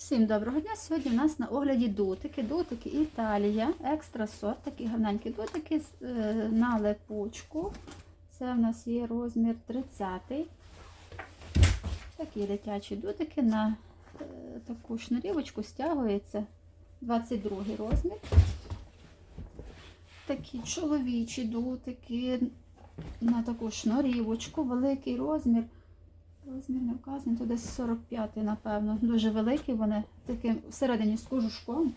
Всім доброго дня! Сьогодні у нас на огляді дотики. Дотики Італія, екстра сорт, такі гарненькі дотики е, на липучку. Це у нас є розмір 30. Такі дитячі дотики на е, таку шнурівочку стягується 22 розмір. Такі чоловічі дотики на таку шнурівочку, великий розмір. Розмір не вказаний, то десь 45, напевно. Дуже великі вони, таким всередині з кожушком,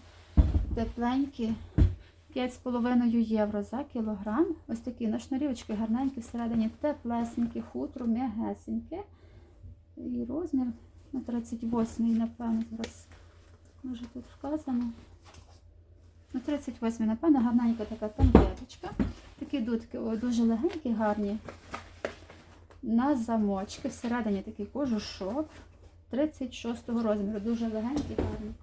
тепленькі. 5,5 євро за кілограм. Ось такі на шнурівочки гарненькі, всередині теплесенькі, хутро, м'ягесеньке. І розмір на 38, напевно, зараз може тут вказано. На 38, напевно, гарненька така танкеточка. Такі дудки о, дуже легенькі, гарні на замочки. Всередині такий кожушок 36 розміру. Дуже легенький, гарний.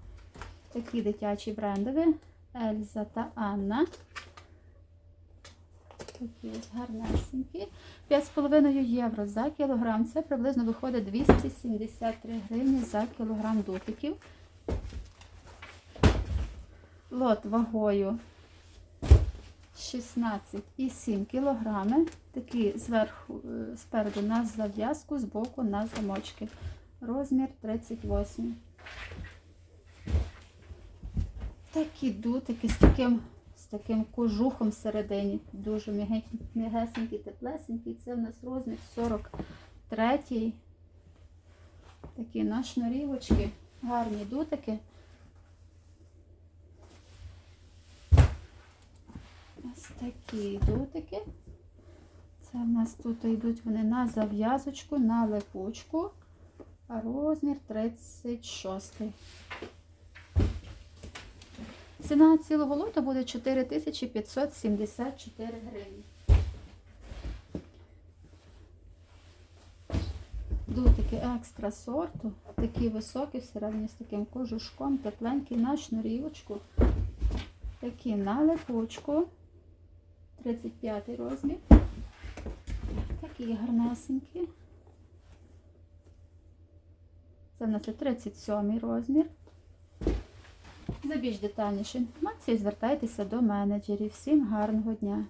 Такі дитячі брендові. Ельза та Анна. Такі ось гарнесенькі. 5,5 євро за кілограм. Це приблизно виходить 273 гривні за кілограм дотиків. Лот вагою 16,7 кілограми. Такі зверху, е, спереду на зав'язку, збоку на замочки. Розмір 38. Такі дутики з таким, з таким кожухом всередині. Дуже м'ягесенький, теплесенький. Це в нас розмір 43. Такі на шнурівочки. Гарні дутики. Ось такі дутики. Це в нас тут йдуть вони на зав'язочку, на липучку, розмір 36. Ціна цілого лоту буде 4574 гривні. Дутики екстра сорту, такі високі, всередині з таким кожушком, тепленький на шнурівочку, такі на липучку. 35 розмір. Такі гарнесенькі. Це в нас і 37 розмір. За більш детальнішу інформацію звертайтеся до менеджерів. Всім гарного дня!